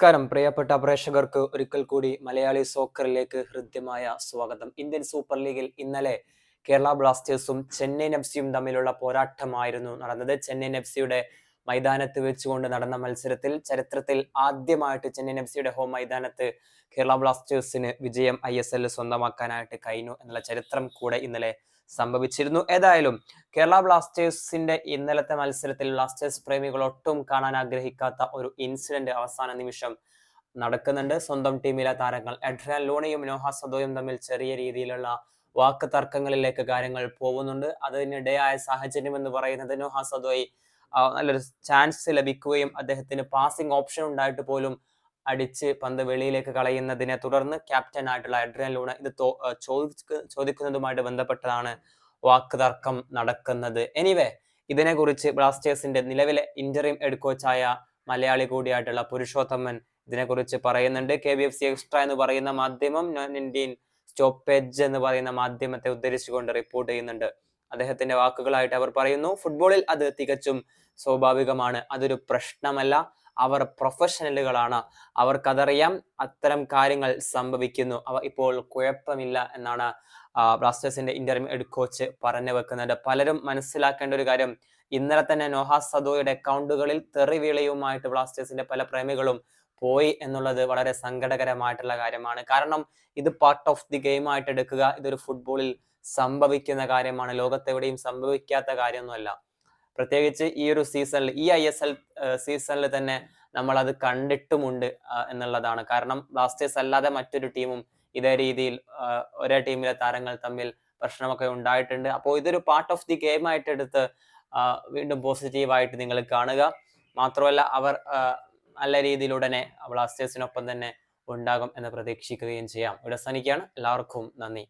നമസ്കാരം. പ്രിയപ്പെട്ട പ്രേക്ഷകർക്ക് ഒരിക്കൽ കൂടി മലയാളി സോക്കറിലേക്ക് ഹൃദ്യമായ സ്വാഗതം. ഇന്ത്യൻ സൂപ്പർ ലീഗിൽ ഇന്നലെ കേരള ബ്ലാസ്റ്റേഴ്സും ചെന്നൈയിൻ എഫ് സിയും തമ്മിലുള്ള പോരാട്ടമായിരുന്നു നടന്നത്. ചെന്നൈയിൻ എഫ് സിയുടെ മൈതാനത്ത് വെച്ചുകൊണ്ട് നടന്ന മത്സരത്തിൽ ചരിത്രത്തിൽ ആദ്യമായിട്ട് ചെന്നൈയിൻ എഫ് സിയുടെ ഹോം മൈതാനത്ത് കേരള ബ്ലാസ്റ്റേഴ്സിന് വിജയം ഐ എസ് എൽ സ്വന്തമാക്കാനായിട്ട് കഴിഞ്ഞു എന്നുള്ള ചരിത്രം കൂടെ ഇന്നലെ സംഭവിച്ചിരുന്നു. ഏതായാലും കേരള ബ്ലാസ്റ്റേഴ്സിന്റെ ഇന്നലത്തെ മത്സരത്തിൽ ബ്ലാസ്റ്റേഴ്സ് പ്രേമികൾ ഒട്ടും കാണാൻ ആഗ്രഹിക്കാത്ത ഒരു ഇൻസിഡന്റ് അവസാന നിമിഷം നടക്കുന്നുണ്ട്. സ്വന്തം ടീമിലെ താരങ്ങൾ എഡ്രിയാൻ ലൂണയും നോഹ സദോയും തമ്മിൽ ചെറിയ രീതിയിലുള്ള വാക്ക് തർക്കങ്ങളിലേക്ക് കാര്യങ്ങൾ പോകുന്നുണ്ട്. അതിനിടയായ സാഹചര്യം എന്ന് പറയുന്നത് നോഹ സദോയി നല്ലൊരു ചാൻസ് ലഭിക്കുകയും അദ്ദേഹത്തിന് പാസിംഗ് ഓപ്ഷൻ ഉണ്ടായിട്ട് പോലും അടിച്ച് പന്ത് വെളിയിലേക്ക് കളയുന്നതിനെ തുടർന്ന് ക്യാപ്റ്റൻ ആയിട്ടുള്ള അഡ്രിയൻ ലൂണ ഇത് ചോദിക്കുന്നതുമായിട്ട് ബന്ധപ്പെട്ടതാണ് വാക്ക് തർക്കം നടക്കുന്നത്. എനിവേ ഇതിനെക്കുറിച്ച് ബ്ലാസ്റ്റേഴ്സിന്റെ നിലവിലെ ഇന്ററിം ഹെഡ് മലയാളി കൂടിയായിട്ടുള്ള പുരുഷോത്തമൻ ഇതിനെക്കുറിച്ച് പറയുന്നുണ്ട്. K B F C extra എന്ന് പറയുന്ന മാധ്യമം നോൺ ഇന്ത്യൻ സ്റ്റോപ്പേജ് എന്ന് പറയുന്ന മാധ്യമത്തെ ഉദ്ധരിച്ചുകൊണ്ട് റിപ്പോർട്ട് ചെയ്യുന്നുണ്ട്. അദ്ദേഹത്തിന്റെ വാക്കുകളായിട്ട് അവർ പറയുന്നു. ഫുട്ബോളിൽ അത് തികച്ചും സ്വാഭാവികമാണ്. അതൊരു പ്രശ്നമല്ല. അവർ പ്രൊഫഷണലുകളാണ്. അവർക്കതറിയാം അത്തരം കാര്യങ്ങൾ സംഭവിക്കുന്നു. അവ ഇപ്പോൾ കുഴപ്പമില്ല എന്നാണ് ബ്ലാസ്റ്റേഴ്സിന്റെ ഇന്റർവ്യൂ ഹെഡ് കോച്ച് പറഞ്ഞു വെക്കുന്നത്. പലരും മനസ്സിലാക്കേണ്ട ഒരു കാര്യം ഇന്നലെ തന്നെ നോഹ സദോയുടെ അക്കൗണ്ടുകളിൽ തെറിവീളയുമായിട്ട് ബ്ലാസ്റ്റേഴ്സിന്റെ പല പ്രേമികളും പോയി എന്നുള്ളത് വളരെ സങ്കടകരമായിട്ടുള്ള കാര്യമാണ്. കാരണം ഇത് പാർട്ട് ഓഫ് ദി ഗെയിം ആയിട്ട് എടുക്കുക ഇതൊരു ഫുട്ബോളിൽ സംഭവിക്കുന്ന കാര്യമാണ്. ലോകത്തെവിടെയും സംഭവിക്കാത്ത കാര്യമൊന്നുമല്ല. പ്രത്യേകിച്ച് ഈ ഒരു സീസണിൽ ഈ ഐ എസ് എൽ സീസണിൽ തന്നെ നമ്മൾ അത് കണ്ടിട്ടുമുണ്ട് എന്നുള്ളതാണ്. കാരണം ബ്ലാസ്റ്റേഴ്സ് അല്ലാതെ മറ്റൊരു ടീമും ഇതേ രീതിയിൽ ഒരേ ടീമിലെ താരങ്ങൾ തമ്മിൽ പ്രശ്നമൊക്കെ ഉണ്ടായിട്ടുണ്ട്. അപ്പോൾ ഇതൊരു പാർട്ട് ഓഫ് ദി ഗെയിം ആയിട്ട് എടുത്ത് വീണ്ടും പോസിറ്റീവായിട്ട് നിങ്ങൾ കാണുക. മാത്രമല്ല അവർ നല്ല രീതിയിൽ ഉടനെ ബ്ലാസ്റ്റേഴ്സിനൊപ്പം തന്നെ ഉണ്ടാകും എന്ന് പ്രതീക്ഷിക്കുകയും ചെയ്യാം. ഇവിടെ സനിക്കാണ്. എല്ലാവർക്കും നന്ദി.